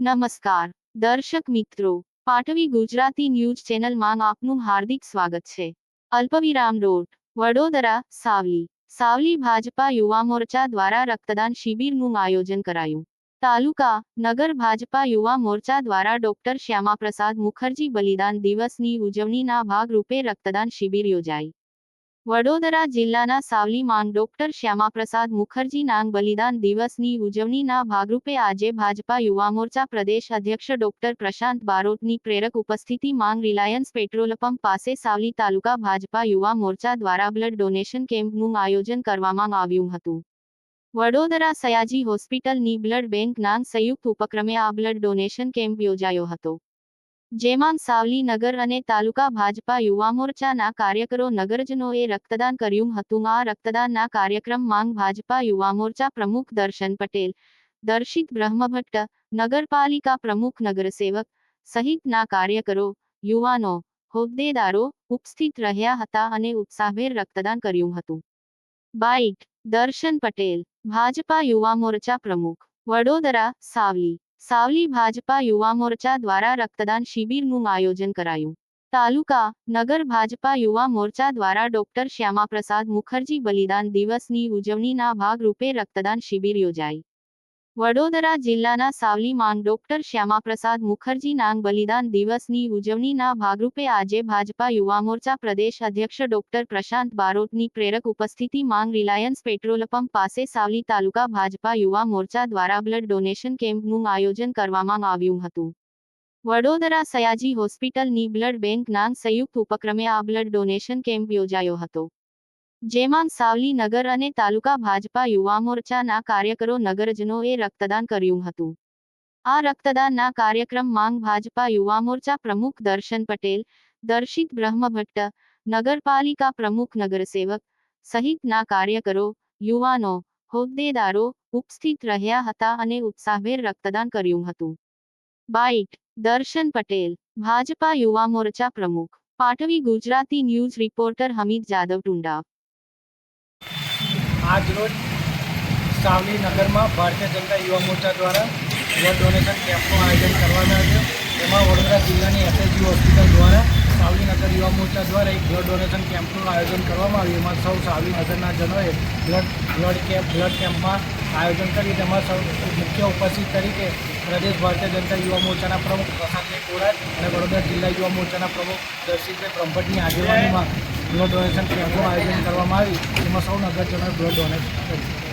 નમસ્કાર. દર્શક મિત્રો, પાટવી ગુજરાતી ન્યૂઝ ચેનલમાં આપનું હાર્દિક સ્વાગત છે. અલ્પવિરામ રોડ, વડોદરા, સાવલી. સાવલી ભાજપા યુવા મોરચા દ્વારા રક્તદાન શિબિરનું આયોજન કરાયું. તાલુકા, નગર ભાજપા યુવા મોરચા દ્વારા ડોક્ટર શ્યામાપ્રસાદ મુખર્જી બલિદાન દિવસની ઉજવણીના ભાગરૂપે રક્તદાન શિબિર યોજાઈ. વડોદરા જિલ્લાના સાવલીમાં ડોક્ટર શ્યામાપ્રસાદ મુખર્જી નાંગ બલિદાન દિવસની ઉજવણીના ભાગરૂપે આજે ભાજપા યુવા મોરચા પ્રદેશ અધ્યક્ષ ડોક્ટર પ્રશાંત બારોટની પ્રેરક ઉપસ્થિતિ માંગ રિલાયન્સ પેટ્રોલ પંપ પાસે સાવલી તાલુકા ભાજપા યુવા મોરચા દ્વારા બ્લડ ડોનેશન કેમ્પનું આયોજન કરવામાં આવ્યું હતું. વડોદરા સયાજી હોસ્પિટલની બ્લડ બેંક નાંગ સંયુક્ત ઉપક્રમે આ બ્લડ ડોનેશન કેમ્પ યોજાયો હતો. જેમાં સાવલી નગર અને તાલુકા ભાજપા યુવા મોરચાના કાર્યકરો નગરજનોએ રક્તદાન કર્યું હતું. આ રક્તદાનના કાર્યક્રમ માંગ ભાજપા યુવા મોરચા પ્રમુખ દર્શન પટેલ, દર્શિત બ્રહ્મભટ્ટ, નગરપાલિકા પ્રમુખ નગરસેવક સહિતના કાર્યકરો, યુવાનો, હોદ્દેદારો ઉપસ્થિત રહ્યા હતા અને ઉત્સાહભેર રક્તદાન કર્યું હતું. બાઇટ, દર્શન પટેલ, ભાજપા યુવા મોરચા પ્રમુખ, વડોદરા, સાવલી. સાવલી ભાજપા યુવા મોરચા દ્વારા રક્તદાન શિબિરનું આયોજન કરાયું. તાલુકા, નગર ભાજપા યુવા મોરચા દ્વારા ડોક્ટર શ્યામાપ્રસાદ મુખર્જી બલિદાન દિવસની ઉજવણીના ભાગરૂપે રક્તદાન શિબિર યોજાઈ. વડોદરા જિલ્લાના સાવલી માંગ ડોક્ટર શ્યામાપ્રસાદ મુખર્જી નાંગ બલિદાન દિવસની ઉજવણીના ભાગરૂપે આજે ભાજપા યુવા મોરચા પ્રદેશ અધ્યક્ષ ડોક્ટર પ્રશાંત બારોટની પ્રેરક ઉપસ્થિતિ માંગ રિલાયન્સ પેટ્રોલ પંપ પાસે સાવલી તાલુકા ભાજપા યુવા મોરચા દ્વારા બ્લડ ડોનેશન કેમ્પનું આયોજન કરવામાં આવ્યું હતું. વડોદરા સયાજી હોસ્પિટલની બ્લડ બેંક નાંગ સંયુક્ત ઉપક્રમે આ બ્લડ ડોનેશન કેમ્પ યોજાયો હતો. જેમાં સાવલી નગર અને તાલુકા ભાજપા યુવા મોરચાના કાર્યકરો નગરજનોએ રક્તદાન કર્યું હતું. આ રક્તદાનના કાર્યક્રમ માંગ ભાજપા યુવા મોરચા પ્રમુખ દર્શન પટેલ, દર્શિત બ્રહ્મભટ્ટ, નગરપાલિકા પ્રમુખ નગરસેવક, સહિતના કાર્યકરો, યુવાનો, હોદ્દેદારો ઉપસ્થિત રહ્યા હતા અને ઉત્સાહભેર રક્તદાન કર્યું હતું. બાઇટ, દર્શન પટેલ, ભાજપા યુવા મોરચા પ્રમુખ, પાટવી ગુજરાતી ન્યૂઝ રિપોર્ટર હમીદ જાદવ ટુંડા આજ રોજ સાવલી નગરમાં ભારતીય જનતા યુવા મોરચા દ્વારા બ્લડ ડોનેશન કેમ્પનું આયોજન કરવામાં આવ્યું. એમાં વડોદરા જિલ્લાની એસએસજી હોસ્પિટલ દ્વારા સાવલી નગર યુવા મોરચા દ્વારા એક બ્લડ ડોનેશન કેમ્પનું આયોજન કરવામાં આવ્યું. એમાં સૌ સાવલી નગરના જનોએ બ્લડ બ્લડ કેમ્પ બ્લડ કેમ્પમાં આયોજન કરી તેમાં સૌ મુખ્ય ઉપસ્થિત તરીકે પ્રદેશ ભારતીય જનતા યુવા મોરચાના પ્રમુખ પ્રશાંતભાઈ કોરાટ અને વડોદરા જિલ્લા યુવા મોરચાના પ્રમુખ દર્શિતભાઈ બ્રહ્મભટ્ટની આગેવાનીમાં બ્લડ ડોનેશન કેમ્પનું આયોજન કરવામાં આવ્યું એમાં સૌ નગરજનોએ બ્લડ ડોનેટ કર્યું.